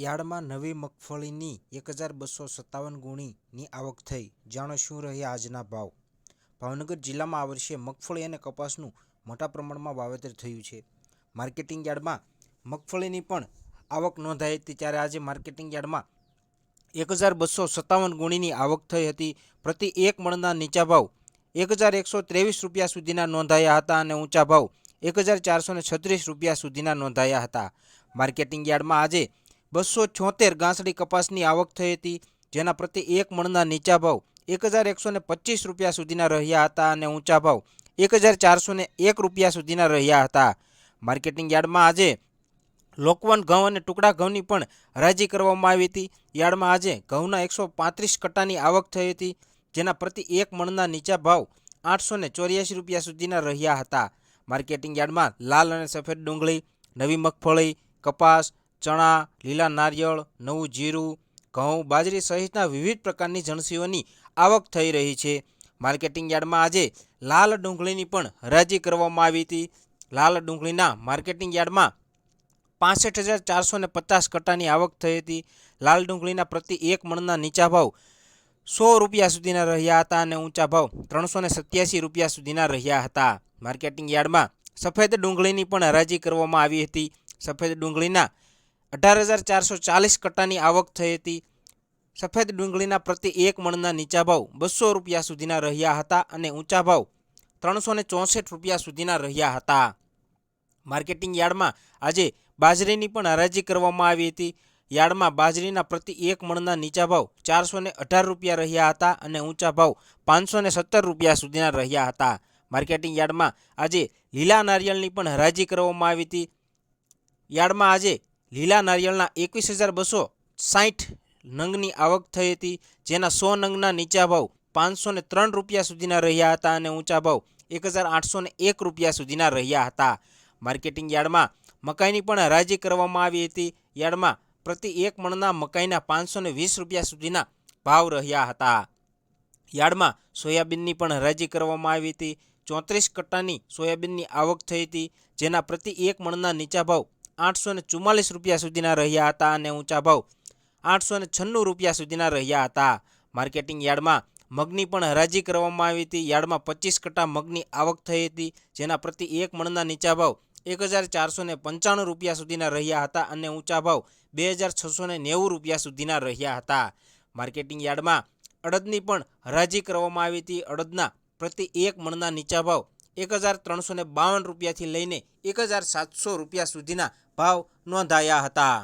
યાર્ડમાં નવી મગફળીની એક હજાર બસો સત્તાવન ગુણીની આવક થઈ. જાણો શું રહ્યા આજના ભાવ? ભાવનગર જિલ્લામાં આ વર્ષે મગફળી અને કપાસનું મોટા પ્રમાણમાં વાવેતર થયું છે. માર્કેટિંગ યાર્ડમાં મગફળીની પણ આવક નોંધાઈ હતી ત્યારે આજે માર્કેટિંગ યાર્ડમાં એક હજાર બસો સત્તાવન ગુણીની આવક થઈ હતી. પ્રતિ એક મણના નીચા ભાવ એક હજાર એકસો ત્રેવીસ રૂપિયા સુધીના નોંધાયા હતા અને ઊંચા ભાવ એક હજાર ચારસો છત્રીસ રૂપિયા સુધીના નોંધાયા હતા. માર્કેટિંગ યાર્ડમાં આજે બસો છોતેર ગાંસડી કપાસની આવક થઈ હતી, જેના પ્રતિ એક મણના નીચા ભાવ એક હજાર એકસો ને પચીસ રૂપિયા સુધીના રહ્યા હતા અને ઊંચા ભાવ એક હજાર ચારસો ને એક રૂપિયા સુધીના રહ્યા હતા. માર્કેટિંગ યાર્ડમાં આજે લોકવન ઘઉં અને ટુકડા ઘઉંની પણ હરાજી કરવામાં આવી હતી. યાર્ડમાં આજે ઘઉંના એકસો પાંત્રીસ કટ્ટાની આવક થઈ હતી, જેના પ્રતિ એક મણના નીચા ભાવ આઠસો ને ચોર્યાસી રૂપિયા સુધીના રહ્યા હતા. માર્કેટિંગ યાર્ડમાં લાલ અને સફેદ ડુંગળી, નવી મગફળી, કપાસ ચણા, લીલા નારિયેળ, નવું જીરું, ઘઉં બાજરી સહિતના વિવિધ પ્રકારની જણસીઓની આવક થઈ રહી છે. માર્કેટિંગ યાર્ડમાં આજે લાલ ડુંગળીની પણ હરાજી કરવામાં આવી હતી. લાલ ડુંગળીના માર્કેટિંગ યાર્ડમાં પાસઠ હજાર ચારસો ને પચાસ કટ્ટાની આવક થઈ હતી. લાલ ડુંગળીના પ્રતિ એક મણના નીચા ભાવ સો રૂપિયા સુધીના રહ્યા હતા અને ઊંચા ભાવ ત્રણસો ને સત્યાસી રૂપિયા સુધીના રહ્યા હતા. માર્કેટિંગ યાર્ડમાં સફેદ ડુંગળીની પણ હરાજી કરવામાં આવી હતી. સફેદ ડુંગળીના અઢાર હજાર ચારસો ચાલીસ કટ્ટાની આવક થઈ હતી. સફેદ ડુંગળીના પ્રતિ એક મણના નીચા ભાવ બસો રૂપિયા સુધીના રહ્યા હતા અને ઊંચા ભાવ ત્રણસો ને ચોસઠ રૂપિયા સુધીના રહ્યા હતા. માર્કેટિંગ યાર્ડમાં આજે બાજરીની પણ હરાજી કરવામાં આવી હતી. યાર્ડમાં બાજરીના પ્રતિ એક મણના નીચા ભાવ ચારસો ને અઢાર રૂપિયા રહ્યા હતા અને ઊંચા ભાવ પાંચસો ને સત્તર રૂપિયા સુધીના રહ્યા હતા. માર્કેટિંગ યાર્ડમાં આજે લીલા નારિયેળની પણ હરાજી કરવામાં આવી હતી. યાર્ડમાં આજે લીલા નારિયેળના એકવીસ હજાર બસો સાઠ નંગની આવક થઈ હતી, જેના સો નંગના નીચા ભાવ પાંચસો ને ત્રણ રૂપિયા સુધીના રહ્યા હતા અને ઊંચા ભાવ એક હજાર આઠસો ને એક રૂપિયા સુધીના રહ્યા હતા. માર્કેટિંગ યાર્ડમાં મકાઈની પણ હરાજી કરવામાં આવી હતી. યાર્ડમાં પ્રતિ એક મણના મકાઈના પાંચસો ને વીસ રૂપિયા સુધીના ભાવ રહ્યા હતા. યાર્ડમાં સોયાબીનની પણ હરાજી કરવામાં આવી હતી. ચોત્રીસ કટ્ટાની સોયાબીનની આવક થઈ હતી, જેના પ્રતિ એક મણના નીચા ભાવ આઠસો ને ચુમ્માલીસ રૂપિયા સુધીના રહ્યા હતા અને ઊંચા ભાવ આઠસો ને છન્નું રૂપિયા સુધીના રહ્યા હતા. માર્કેટિંગ યાર્ડમાં મગની પણ હરાજી કરવામાં આવી હતી. યાર્ડમાં પચીસ કટા મગની આવક થઈ હતી, જેના પ્રતિ એક મણના નીચા ભાવ એક હજાર ચારસો ને પંચાણું રૂપિયા સુધીના રહ્યા હતા અને ઊંચા ભાવ બે હજાર છસો ને નેવું રૂપિયા સુધીના રહ્યા હતા. માર્કેટિંગ યાર્ડમાં અડદની પણ હરાજી કરવામાં આવી હતી. અડદના પ્રતિ એક મણના નીચા ભાવ એક હજાર ત્રણસો બાવન રૂપિયાથી લઈને એક હજાર સાતસો રૂપિયા સુધીના ભાવ નોંધાયા હતા.